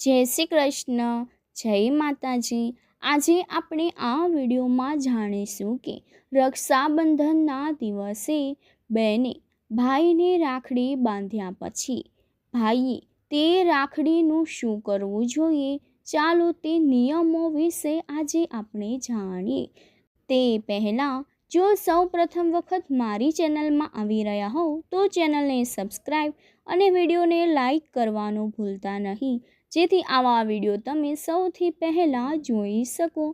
જય શ્રી કૃષ્ણ, જય માતાજી. આજે આપણે આ વિડીયોમાં જાણીશું કે રક્ષાબંધનના દિવસે બેને ભાઈને રાખડી બાંધ્યા પછી, ભાઈએ, તે રાખડીનું શું કરવું જોઈએ? ચાલો તે નિયમો વિશે આજે આપણે જાણીએ. તે પહેલાં, જો સૌ પ્રથમ વખત મારી ચેનલમાં આવી રહ્યા હોવ, તો ચેનલને સબસ્ક્રાઈબ અને વિડીયોને લાઈક કરવાનું ભૂલતા નહીં. જેથી આવા વીડિયો તમે સૌથી પહેલાં જોઈ શકો.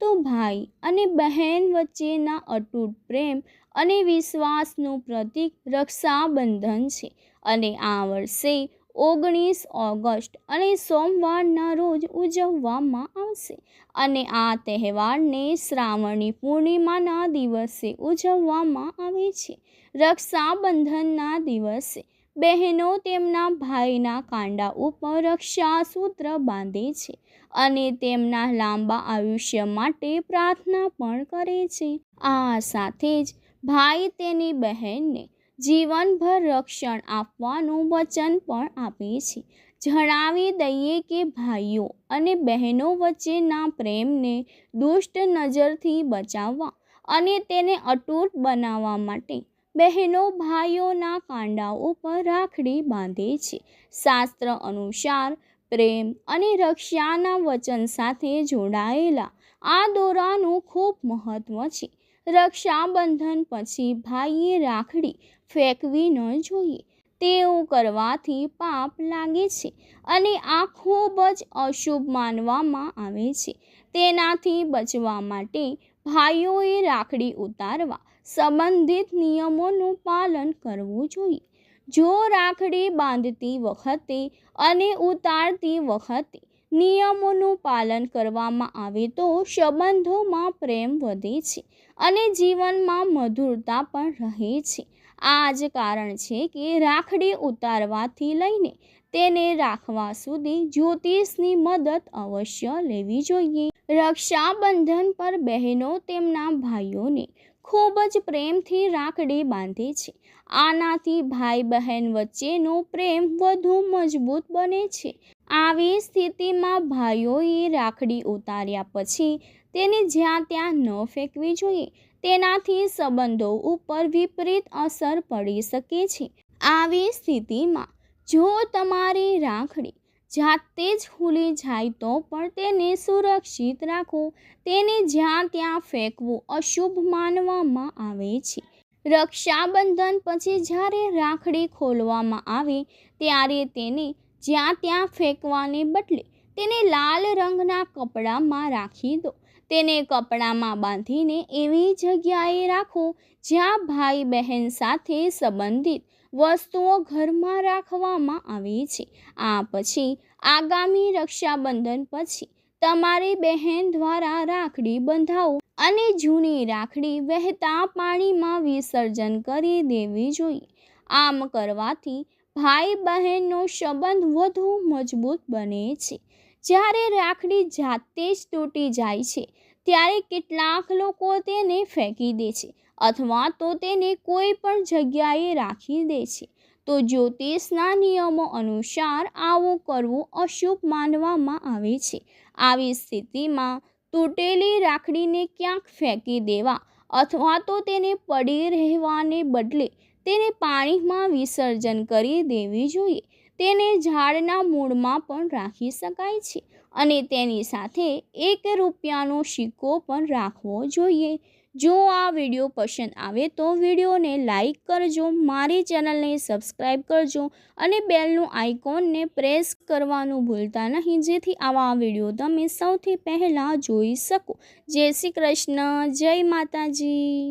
તો ભાઈ અને બહેન વચ્ચેના અતૂટ પ્રેમ અને વિશ્વાસનું પ્રતીક રક્ષાબંધન છે. અને આ વર્ષે ઓગણીસ ઓગસ્ટ અને સોમવારના રોજ ઉજવવામાં આવશે. અને આ તહેવારને શ્રાવણી પૂર્ણિમાના દિવસે ઉજવવામાં આવે છે. રક્ષાબંધનના દિવસે બહેનો તેમના ભાઈના કાંડા ઉપર રક્ષાસૂત્ર બાંધે છે અને તેમના લાંબા આયુષ્ય માટે પ્રાર્થના પણ કરે છે. આ સાથે જ ભાઈ તેની બહેનને જીવનભર રક્ષણ આપવાનું વચન પણ આપે છે. જણાવી દઈએ કે ભાઈઓ અને બહેનો વચ્ચેના પ્રેમને દુષ્ટ નજરથી બચાવવા અને તેને અટૂટ બનાવવા માટે બહેનો ભાઈઓના કાંડા ઉપર રાખડી બાંધે છે. શાસ્ત્ર અનુસાર પ્રેમ અને રક્ષાના વચન સાથે જોડાયેલા આ દોરાનું ખૂબ મહત્ત્વ છે. રક્ષાબંધન પછી ભાઈએ રાખડી ફેંકવી ન જોઈએ. તેવું કરવાથી પાપ લાગે છે અને આ ખૂબ જ અશુભ માનવામાં આવે છે. તેનાથી બચવા માટે ભાઈઓએ રાખડી ઉતારવા સંબંધિત નિયમોનું પાલન કરવું જોઈએ. જો રાખડી બાંધતી વખતે અને ઉતારતી વખતે નિયમોનું પાલન કરવામાં આવે તો સંબંધોમાં પ્રેમ વધે છે અને જીવનમાં મધુરતા પણ રહે છે. આ જ કારણ છે કે રાખડી ઉતારવાથી લઈને તેને રાખવા સુધી જ્યોતિષની મદદ અવશ્ય લેવી જોઈએ. રક્ષાબંધન પર બહેનો તેમના ભાઈઓને ખૂબ જ પ્રેમથી રાખડી બાંધે છે. આનાથી ભાઈ બહેન વચ્ચેનો પ્રેમ વધુ મજબૂત બને છે. આવી સ્થિતિમાં ભાઈઓએ રાખડી ઉતાર્યા પછી તેને જ્યાં ત્યાં ન ફેંકવી જોઈએ. તેનાથી સંબંધો ઉપર વિપરીત અસર પડી શકે છે. આવી સ્થિતિમાં જો તમારી રાખડી જાતે જ ખુલી જાય તો પણ તેને સુરક્ષિત રાખો તેને જ્યાં ત્યાં ફેંકવું અશુભ માનવામાં આવે છે. રક્ષાબંધન પછી જ્યારે રાખડી ખોલવામાં આવે, ત્યારે તેને જ્યાં ત્યાં ફેંકવાને બદલે તેને લાલ રંગના કપડામાં રાખી દો. તેને કપડામાં બાંધીને એવી જગ્યાએ રાખો જ્યાં ભાઈ બહેન સાથે સંબંધિત વસ્તુઓ ઘરમાં રાખવામાં આવે છે. આ પછી આગામી રક્ષાબંધન પછી તમારી બહેન દ્વારા રાખડી બંધાવો અને જૂની રાખડી વહેતા પાણીમાં વિસર્જન કરી દેવી જોઈએ. આમ કરવાથી ભાઈ બહેનનો સંબંધ વધુ મજબૂત બને છે. જ્યારે રાખડી જાતે જ તૂટી જાય છે ત્યારે કેટલાક લોકો તેને ફેંકી દે છે અથવા તો તેને કોઈ પણ જગ્યાએ રાખી દે છે. તો જ્યોતિષના નિયમો અનુસાર આવું કરવું અશુભ માનવામાં આવે છે. આવી સ્થિતિમાં તૂટેલી રાખડીને ક્યાંક ફેંકી દેવા અથવા તો તેને પડી રહેવાને બદલે તેને પાણીમાં વિસર્જન કરી દેવી જોઈએ. તેને ઝાડના મૂળમાં પણ રાખી શકાય છે. અને તેની સાથે એક રૂપિયાનો સિક્કો પણ રાખવો જોઈએ. જો આ વીડિયો પસંદ આવે તો વિડીયોને લાઈક કરજો, મારી ચેનલને સબસ્ક્રાઈબ કરજો અને બેલનું આઇકોનને પ્રેસ કરવાનું ભૂલતા નહીં, જેથી આવા વીડિયો તમે સૌથી પહેલાં જોઈ શકો. જય શ્રી કૃષ્ણ, જય માતાજી.